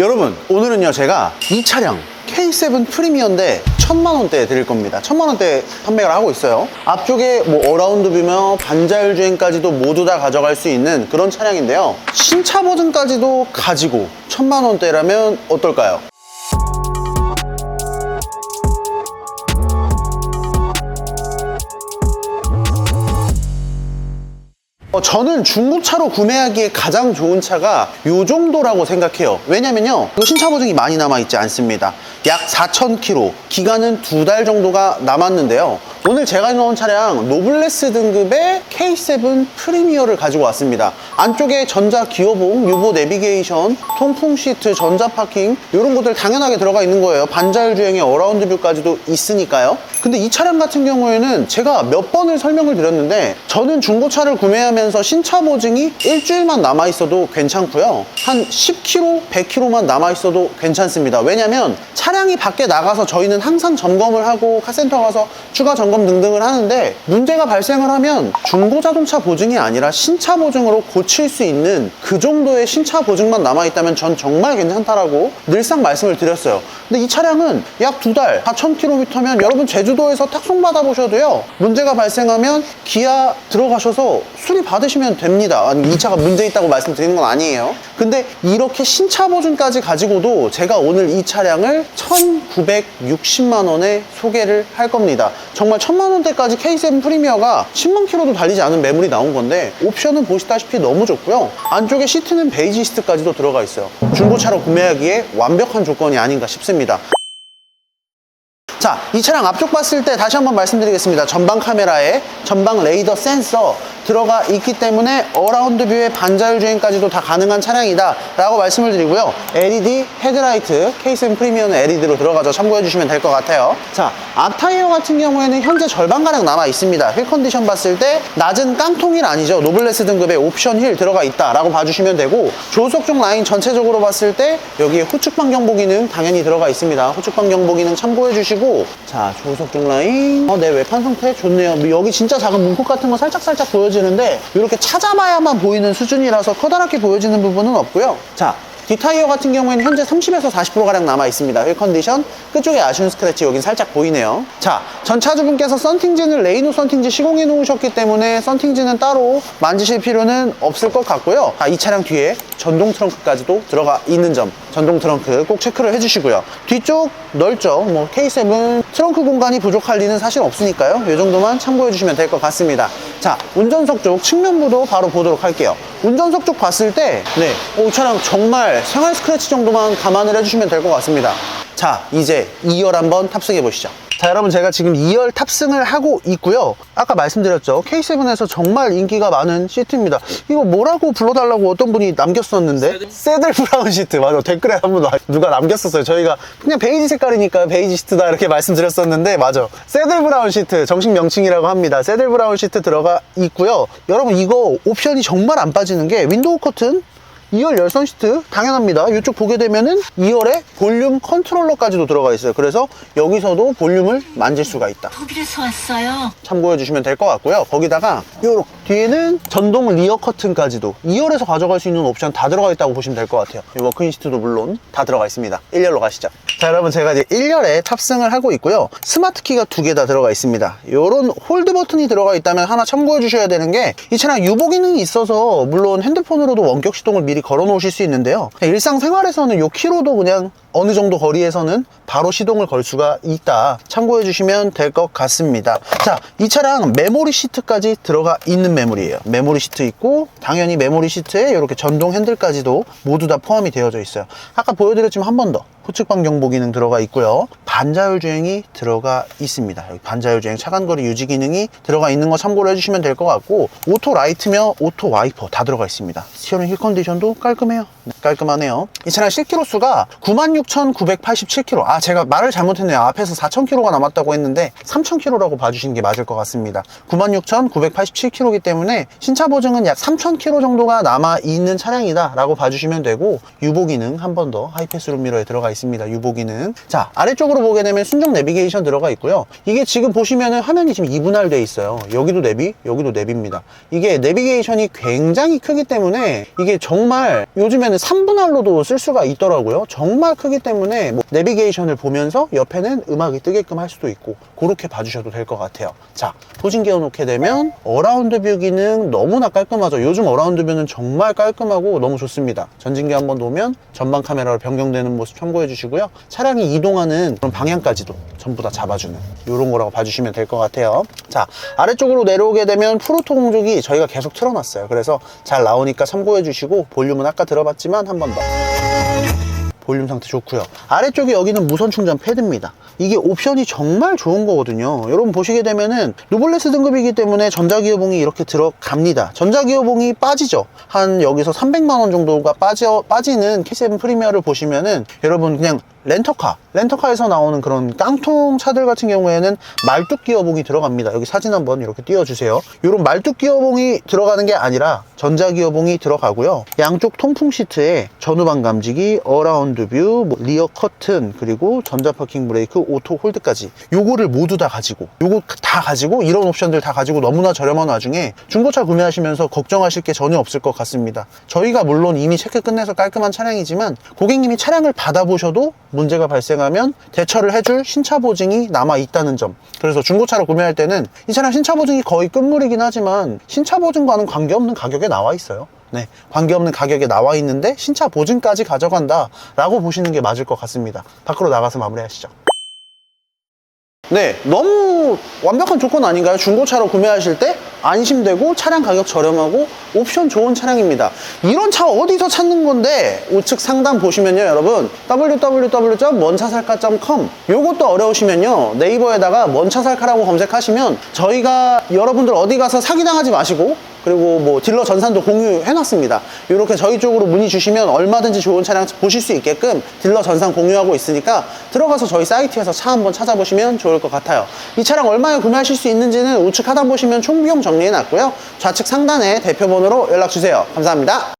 여러분 오늘은요 제가 이 차량 K7 프리미어인데 천만 원대에 드릴 겁니다. 천만 원대 판매를 하고 있어요. 앞쪽에 뭐 어라운드 뷰며 반자율 주행까지도 모두 다 가져갈 수 있는 그런 차량인데요. 신차 버전까지도 가지고 천만 원대라면 어떨까요? 어, 저는 중고차로 구매하기에 가장 좋은 차가 요 정도라고 생각해요. 왜냐면요. 이거 신차 보증이 많이 남아있지 않습니다. 약 4,000km, 기간은 두 달 정도가 남았는데요. 오늘 제가 넣은 차량 노블레스 등급의 K7 프리미어를 가지고 왔습니다. 안쪽에 전자 기어봉, 유보 내비게이션, 통풍 시트, 전자 파킹 이런 것들 당연하게 들어가 있는 거예요. 반자율 주행의 어라운드 뷰까지도 있으니까요. 근데 이 차량 같은 경우에는 제가 몇 번을 설명을 드렸는데 저는 중고차를 구매하면서 신차 보증이 일주일만 남아 있어도 괜찮고요. 한 10km, 100km만 남아 있어도 괜찮습니다. 왜냐면 차량이 밖에 나가서 저희는 항상 점검을 하고 카센터 가서 추가 점검 등등을 하는데 문제가 발생을 하면 중고 자동차 보증이 아니라 신차 보증으로 고칠 수 있는 그 정도의 신차 보증만 남아 있다면 전 정말 괜찮다라고 늘상 말씀을 드렸어요. 근데 이 차량은 약 두 달, 4,000km면 여러분 제주도에서 탁송 받아 보셔도요. 문제가 발생하면 기아 들어가셔서 수리 받으시면 됩니다. 아니, 이 차가 문제 있다고 말씀드리는 건 아니에요. 근데 이렇게 신차 보증까지 가지고도 제가 오늘 이 차량을 1,960만 원에 소개를 할 겁니다. 정말 천만 원대까지 K7 프리미어가 10만 킬로도 달리지 않은 매물이 나온 건데 옵션은 보시다시피 너무 좋고요. 안쪽에 시트는 베이지 시트까지도 들어가 있어요. 중고차로 구매하기에 완벽한 조건이 아닌가 싶습니다. 자, 이 차량 앞쪽 봤을 때 다시 한번 말씀드리겠습니다. 전방 카메라에 전방 레이더 센서 들어가 있기 때문에 어라운드 뷰의 반자율 주행까지도 다 가능한 차량이다 라고 말씀을 드리고요. LED 헤드라이트 K7 프리미어는 LED로 들어가서 참고해 주시면 될 것 같아요. 자, 앞 타이어 같은 경우에는 현재 절반가량 남아 있습니다. 휠 컨디션 봤을 때 낮은 깡통 힐 아니죠. 노블레스 등급의 옵션 힐 들어가 있다 라고 봐주시면 되고 조속 쪽 라인 전체적으로 봤을 때 여기에 후측방 경보 기능 당연히 들어가 있습니다. 후측방 경보 기능 참고해 주시고 자 조속 쪽 라인 어, 내 외판 상태 좋네요. 여기 진짜 작은 문콕 같은 거 살짝살짝 보여 지는데 이렇게 찾아봐야만 보이는 수준이라서 커다랗게 보여지는 부분은 없고요. 자 뒷타이어 같은 경우에는 현재 30에서 40%가량 남아 있습니다. 휠 컨디션. 끝쪽에 아쉬운 스크래치 여긴 살짝 보이네요. 자, 전 차주분께서 썬팅진을 레이노 썬팅지 시공해 놓으셨기 때문에 썬팅지는 따로 만지실 필요는 없을 것 같고요. 아, 이 차량 뒤에 전동 트렁크까지도 들어가 있는 점. 전동 트렁크 꼭 체크를 해주시고요. 뒤쪽 넓죠. 뭐 K7 트렁크 공간이 부족할 리는 사실 없으니까요. 이 정도만 참고해 주시면 될 것 같습니다. 자, 운전석 쪽 측면부도 바로 보도록 할게요. 운전석 쪽 봤을 때, 네, 어, 이 차량 정말 생활 스크래치 정도만 감안을 해주시면 될 것 같습니다. 자, 이제 2열 한번 탑승해 보시죠. 자, 여러분 제가 지금 2열 탑승을 하고 있고요. 아까 말씀드렸죠. K7에서 정말 인기가 많은 시트입니다. 이거 뭐라고 불러달라고 어떤 분이 남겼었는데? 새들 브라운 시트. 맞아. 댓글에 한분 누가 남겼었어요. 저희가 그냥 베이지 색깔이니까 베이지 시트다 이렇게 말씀드렸었는데 맞아. 새들 브라운 시트 정식 명칭이라고 합니다. 새들 브라운 시트 들어가 있고요. 여러분 이거 옵션이 정말 안 빠지는 게 윈도우 커튼 2열 열선 시트 당연합니다. 이쪽 보게 되면은 2열에 볼륨 컨트롤러까지도 들어가 있어요. 그래서 여기서도 볼륨을 만질 수가 있다. 독일에서 왔어요. 참고해 주시면 될 것 같고요. 거기다가 요렇게 뒤에는 전동 리어 커튼까지도 2열에서 가져갈 수 있는 옵션 다 들어가 있다고 보시면 될 것 같아요. 이 워크인 시트도 물론 다 들어가 있습니다. 1열로 가시죠. 자, 여러분 제가 이제 1열에 탑승을 하고 있고요. 스마트 키가 두 개 다 들어가 있습니다. 요런 홀드 버튼이 들어가 있다면 하나 참고해 주셔야 되는 게 이 차량 유보 기능이 있어서 물론 핸드폰으로도 원격 시동을 미리 걸어 놓으실 수 있는데요. 일상생활에서는 요 키로도 그냥 어느 정도 거리에서는 바로 시동을 걸 수가 있다. 참고해 주시면 될 것 같습니다. 자, 이 차량 메모리 시트까지 들어가 있는 메모리예요. 메모리 시트 있고 당연히 메모리 시트에 이렇게 전동 핸들까지도 모두 다 포함이 되어져 있어요. 아까 보여드렸지만 한 번 더. 후측방 경보 기능 들어가 있고요. 반자율 주행이 들어가 있습니다. 반자율 주행 차간거리 유지 기능이 들어가 있는 거 참고를 해주시면 될 것 같고 오토 라이트며 오토 와이퍼 다 들어가 있습니다. 스티어링 힐 컨디션도 깔끔해요. 네, 깔끔하네요. 이 차량 실키로수가 96,987km. 아, 제가 말을 잘못했네요. 앞에서 4,000km가 남았다고 했는데 3,000km라고 봐주시는 게 맞을 것 같습니다. 96,987km이기 때문에 신차 보증은 약 3,000km 정도가 남아 있는 차량이다 라고 봐주시면 되고 유보 기능 한 번 더 하이패스 룸미러에 들어가 있습니다. 유보 기능. 자, 아래쪽으로 보게 되면 순정 내비게이션 들어가 있고요. 이게 지금 보시면은 화면이 지금 이분할돼 있어요. 여기도 내비, 여기도 내비입니다. 이게 내비게이션이 굉장히 크기 때문에 이게 정말 요즘에는 3분할로도 쓸 수가 있더라고요. 정말 크기 때문에 뭐 내비게이션을 보면서 옆에는 음악이 뜨게끔 할 수도 있고 그렇게 봐주셔도 될 것 같아요. 자, 포진 기어 놓게 되면 어라운드 뷰 기능 너무나 깔끔하죠. 요즘 어라운드 뷰는 정말 깔끔하고 너무 좋습니다. 전진기 한번 놓으면 전방 카메라로 변경되는 모습 참고해 주시고요. 차량이 이동하는 그런 방향까지도 전부 다 잡아주는 이런 거라고 봐주시면 될 것 같아요. 자, 아래쪽으로 내려오게 되면 프로토 공조기 저희가 계속 틀어놨어요. 그래서 잘 나오니까 참고해 주시고 볼륨은 아까 들어봤지만 한 번 더. 볼륨 상태 좋고요. 아래쪽에 여기는 무선 충전 패드입니다. 이게 옵션이 정말 좋은 거거든요. 여러분 보시게 되면은 누블레스 등급이기 때문에 전자기어봉이 이렇게 들어갑니다. 전자기어봉이 빠지죠. 한 여기서 300만원 정도가 빠져, 빠지는 K7 프리미어를 보시면은 여러분 그냥 렌터카 렌터카에서 나오는 그런 깡통 차들 같은 경우에는 말뚝 기어봉이 들어갑니다. 여기 사진 한번 이렇게 띄워주세요. 이런 말뚝 기어봉이 들어가는 게 아니라 전자 기어봉이 들어가고요. 양쪽 통풍 시트에 전후방 감지기 어라운 드뷰 뭐 리어 커튼 그리고 전자 파킹 브레이크 오토 홀드까지 요거를 모두 다 가지고 요거 다 가지고 이런 옵션들 다 가지고 너무나 저렴한 와중에 중고차 구매하시면서 걱정하실 게 전혀 없을 것 같습니다 저희가 물론 이미 체크 끝내서 깔끔한 차량이지만 고객님이 차량을 받아보셔도 문제가 발생하면 대처를 해줄 신차 보증이 남아 있다는 점. 그래서 중고차를 구매할 때는 이 차량 신차 보증이 거의 끝물이긴 하지만 신차 보증과는 관계없는 가격에 나와 있어요. 네, 관계없는 가격에 나와 있는데 신차 보증까지 가져간다 라고 보시는 게 맞을 것 같습니다. 밖으로 나가서 마무리하시죠. 네, 너무 완벽한 조건 아닌가요? 중고차로 구매하실 때 안심되고 차량 가격 저렴하고 옵션 좋은 차량입니다. 이런 차 어디서 찾는 건데 우측 상단 보시면요, 여러분 www.먼차살까.com 요것도 어려우시면요 네이버에다가 먼차살카라고 검색하시면 저희가 여러분들 어디 가서 사기당하지 마시고 그리고 뭐 딜러 전산도 공유해놨습니다. 이렇게 저희 쪽으로 문의 주시면 얼마든지 좋은 차량 보실 수 있게끔 딜러 전산 공유하고 있으니까 들어가서 저희 사이트에서 차 한번 찾아보시면 좋을 것 같아요. 이 차량 얼마에 구매하실 수 있는지는 우측 하단 보시면 총 비용 정리해놨고요. 좌측 상단에 대표 번호로 연락 주세요. 감사합니다.